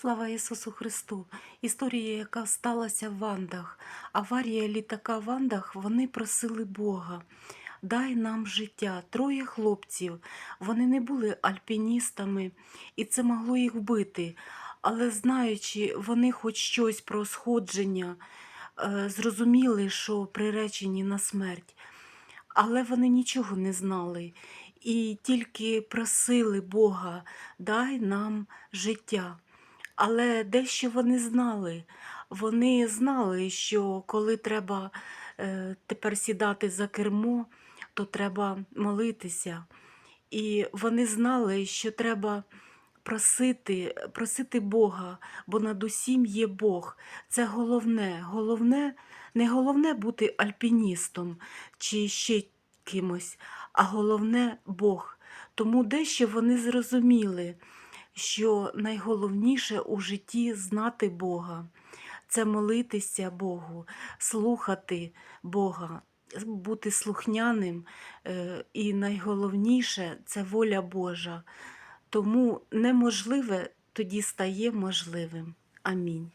Слава Ісусу Христу! Історія, яка сталася в Андах. Аварія літака в Андах, вони просили Бога. Дай нам життя. Троє хлопців. Вони не були альпіністами, і це могло їх вбити. Але знаючи, вони хоч щось про сходження, е, зрозуміли, що приречені на смерть. Але вони нічого не знали і тільки просили Бога, дай нам життя. Але дещо вони знали. Вони знали, що коли треба е, тепер сідати за кермо, то треба молитися. І вони знали, що треба просити, просити Бога, бо над усім є Бог. Це головне. Головне, не головне бути альпіністом чи ще кимось, а головне Бог. Тому дещо вони зрозуміли, що найголовніше у житті знати Бога, це молитися Богу, слухати Бога, бути слухняним. е, І найголовніше це воля Божа. Тому неможливе тоді стає можливим. Амінь.